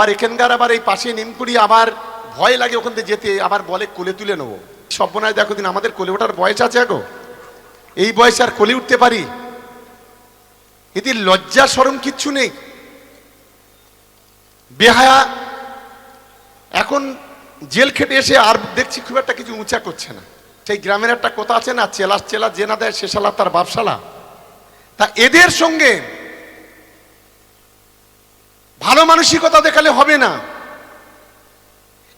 আবার এখানকার আবার এই পাশে নিমকুড়ি আবার ভয় লাগে ওখান থেকে যেতে, আবার বলে কোলে তুলে নেব। সব্যনায় দেখো দিন, আমাদের কোলে ওঠার বয়স আছে গো এই বয়সে আর কোলে উঠতে পারি। এদের লজ্জা সরম কিচ্ছু নেই। বেহায়া, এখন জেল খেটে এসে আর দেখছি খুব একটা কিছু উঁচা করছে না। সেই গ্রামের একটা কথা আছে না, চেলা চেলা যে না দেয় সে শালা তার বাপশালা। তা এদের সঙ্গে ভালো মানসিকতা দেখালে হবে না।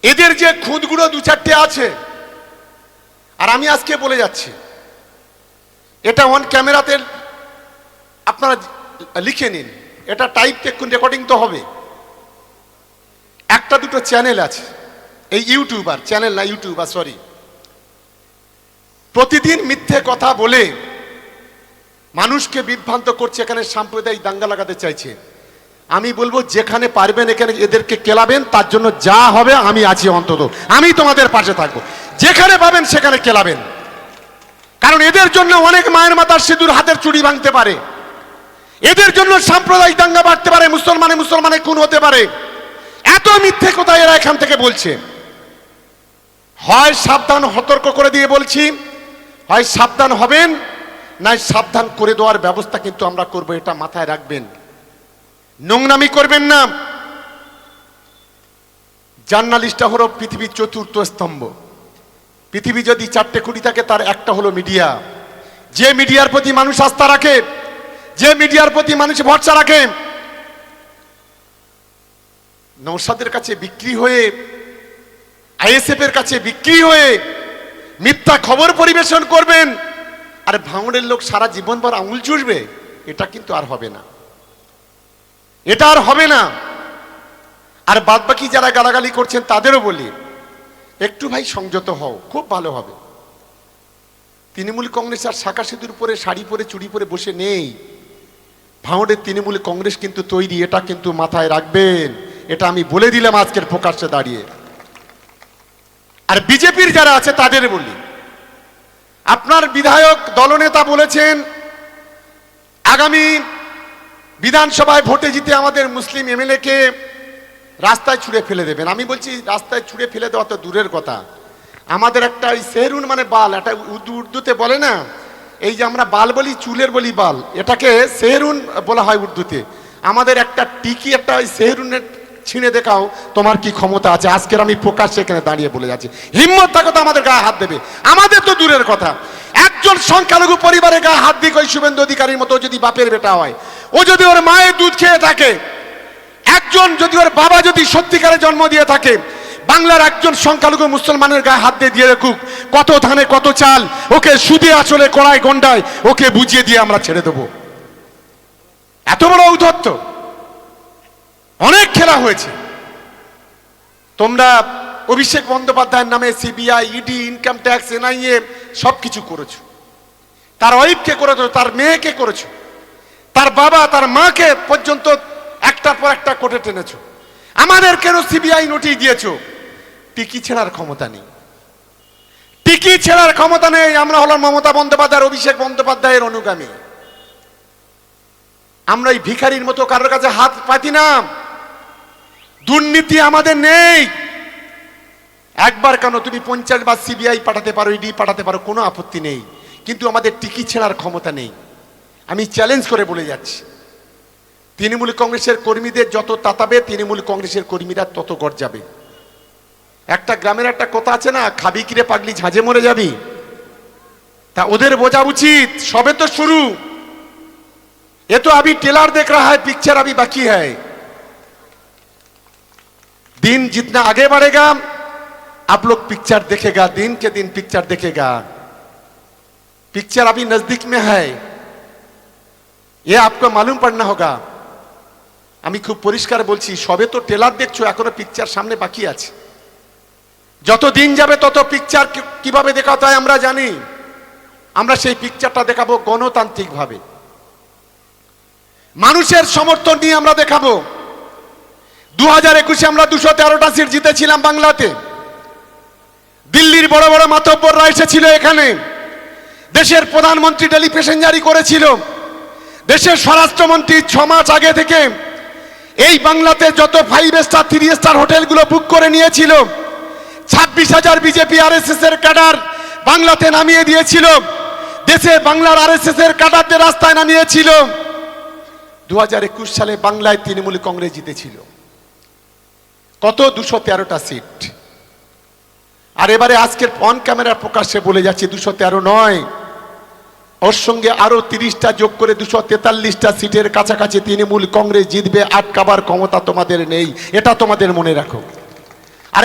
এদের যে খুদগুলো দু চারটে আছে, আর আমি আজকে বলে যাচ্ছি, এটা অন ক্যামেরাতে আপনারা লিখে নিন, এটা টাইপ দেখুন রেকর্ডিং তো হবে। একটা দুটো চ্যানেল আছে, এই ইউটিউবার চ্যানেল না ইউটিউবার সরি প্রতিদিন মিথ্যে কথা বলে মানুষকে বিভ্রান্ত করছে, এখানে সাম্প্রদায়িক দাঙ্গা লাগাতে চাইছে। আমি বলব, যেখানে পারবেন এখানে এদেরকে কেলাবেন, তার জন্য যা হবে আমি আছি অন্তত। আমি তোমাদের পাশে থাকব। যেখানে পাবেন সেখানে কেলাবেন। কারণ এদের জন্য অনেক মায়ের মাতার সিঁদুর হাতের চুড়ি ভাঙতে পারে। এদের জন্য সাম্প্রদায়িক দাঙ্গা বাড়তে পারে, মুসলমানে মুসলমানে খুন হতে পারে। এত মিথ্যে কোথায় এরা এখান থেকে বলছে। হয় সাবধান, সতর্ক করে দিয়ে বলছি, হয় সাবধান হবেন, নাই সাবধান করে দেওয়ার ব্যবস্থা কিন্তু আমরা করব, এটা মাথায় রাখবেন। নোংরামি করবেন না। জার্নালিস্টটা হলো পৃথিবীর চতুর্থ স্তম্ভ। পৃথিবী যদি চারটে খুঁটি থাকে, তার একটা হলো মিডিয়া। যে মিডিয়ার প্রতি মানুষ আস্থা রাখে, যে মিডিয়ার প্রতি মানুষ ভরসা রাখে নৌসাদের কাছে বিক্রি হয়ে আইএসএফ এর কাছে বিক্রি হয়ে মিথ্যা খবর পরিবেশন করবেন, আর ভাঙড়ের লোক সারা জীবনভর আঙুল চুষবে, এটা কিন্তু আর হবে না। এটা আর হবে না। আর বাদবাকি যারা গালাগালি করছেন, তাদেরও বলি, একটু ভাই সংযত হও, খুব ভালো হবে। তৃণমূল কংগ্রেস আর শাখা সেতুর পরে, শাড়ি পরে, চুড়ি পরে বসে নেই। ভাঙড়ের তৃণমূল কংগ্রেস কিন্তু তৈরি, এটা কিন্তু মাথায় রাখবেন। এটা আমি বলে দিলাম আজকের প্রকাশ্যে দাঁড়িয়ে। আর বিজেপির যারা আছে, তাদের বলি, আপনার বিধায়ক, দলনেতা বলেছেন, আগামী বিধানসভায় ভোটে জিতে আমাদের মুসলিম এমএলএকে রাস্তায় ছুঁড়ে ফেলে দেবেন। আমি বলছি, রাস্তায় ছুঁড়ে ফেলে দেওয়া তো দূরের কথা। আমাদের একটা ওই সেহরুন মানে বাল একটা উর্দু, উর্দুতে বলে না? এই যে আমরা বাল বলি, চুলের বলি বাল, এটাকে সেহরুন বলা হয় উর্দুতে। আমাদের একটা টিকি, একটা ওই সেহরুনের ছিঁড়ে দেখাও, তোমার কি ক্ষমতা আছে? আজকের আমি প্রকাশ্যে এখানে দাঁড়িয়ে বলে যাচ্ছি। হিম্মত থাকো তো আমাদের গায়ে হাত দেবে। আমাদের তো দূরের কথা। একজন সংখ্যালঘু পরিবারে গায়ে হাত দিক ওই শুভেন্দু অধিকারীর মতো যদি বাপের বেটা হয়, ও যদি ওর মায়ের দুধ খেয়ে থাকে, একজন যদি ওর বাবা যদি সত্যিকারে জন্ম দিয়ে থাকে, বাংলার একজন সংখ্যালঘু মুসলমানের গায়ে হাত দিয়ে দিয়ে রাখুক। কত ধানে কত চাল, ওকে সুদে, আচলে কড়াই গন্ডায়, ওকে বুঝিয়ে দিয়ে আমরা ছেড়ে দেবো। এত বড় ঔদ্ধত্য। অনেক খেলা হয়েছে। তোমরা অভিষেক বন্দ্যোপাধ্যায়ের নামে CBI ED income tax NIA সব কিছু করেছ। তার ওয়াইফকে করেছ, তার মেয়েকে করেছ। তার বাবা, তার মাকে পর্যন্ত একটার পর একটা কোর্টে টেনেছো। আমাদের কেন সিবিআই নোটিশ দিয়েছ? টিকি ছেড়ার ক্ষমতা নেই। টিকি ছেড়ার ক্ষমতা নেই। আমরা হলাম মমতা বন্দ্যোপাধ্যায়ের অভিষেক বন্দ্যোপাধ্যায়ের অনুগামী। আমরা এই ভিখারির মতো কারোর কাছে হাত পাতি না। দুর্নীতি আমাদের নেই। একবার কেন তুমি পঞ্চাশ বার সিবিআই পাঠাতে পারো ইডি পাঠাতে পারো, কোনো আপত্তি নেই। কিন্তু আমাদের টিকি ছেঁড়ার ক্ষমতা নেই। আমি চ্যালেঞ্জ করে বলে যাচ্ছি। তৃণমূল কংগ্রেসের কর্মীদের যত তাতাবে, তৃণমূল কংগ্রেসের কর্মীরা তত গর্জাবে। একটা গ্রামের একটা কথা আছে না, খাবি কিরে পাগলি ঝাঁঝে মরে যাবি? তা ওদের বোঝা উচিত, সবে তো শুরু। এ তো আমি টেলার দেখ রা হয় পিকচার আমি বাকি হয়। दिन जितना आगे बढ़ेगा आप लोग पिक्चर देखेगा दिन के दिन पिक्चर देखेगा पिक्चर अभी नजदीक में है ये आपको मालूम पड़ना होगा আমি খুব পরিষ্কার বলছি সবে তো টেলার দেখছো এখনো পিকচার সামনে বাকি আছে যত দিন যাবে তত পিকচার কিভাবে দেখাতে হয় আমরা জানি আমরা সেই পিকচারটা দেখাবো গণতান্ত্রিকভাবে মানুষের সমর্থন নিয়ে আমরা দেখাবো দু হাজার একুশে আমরা দুশো তেরোটা সিট জিতেছিলাম বাংলাতে। দিল্লির বড় বড় মাতব্বররা এসেছিল এখানে। দেশের প্রধানমন্ত্রী ডেলি প্যাসেঞ্জারি করেছিল। দেশের স্বরাষ্ট্রমন্ত্রী ছ মাস আগে থেকে এই বাংলাতে যত ফাইভ স্টার থ্রি স্টার হোটেলগুলো বুক করে নিয়েছিল, ছাব্বিশ হাজার বিজেপি আর এস এর ক্যাডার বাংলাতে নামিয়ে দিয়েছিল, দেশে বাংলার আর এর ক্যাডারদের রাস্তায় নামিয়েছিল। দু হাজার একুশ সালে বাংলায় তৃণমূল কংগ্রেস জিতেছিল। কত দুশো তেরোটা সিট আর এবারে আজকের অন ক্যামেরা প্রকাশ্যে বলে যাচ্ছে দুশো তেরো নয়। ওর সঙ্গে আরও তিরিশটা যোগ করে দুশো তেতাল্লিশটা সিটের কাছাকাছি তৃণমূল কংগ্রেস জিতবে। আটকাবার ক্ষমতা তোমাদের নেই। এটা তোমাদের মনে রাখো।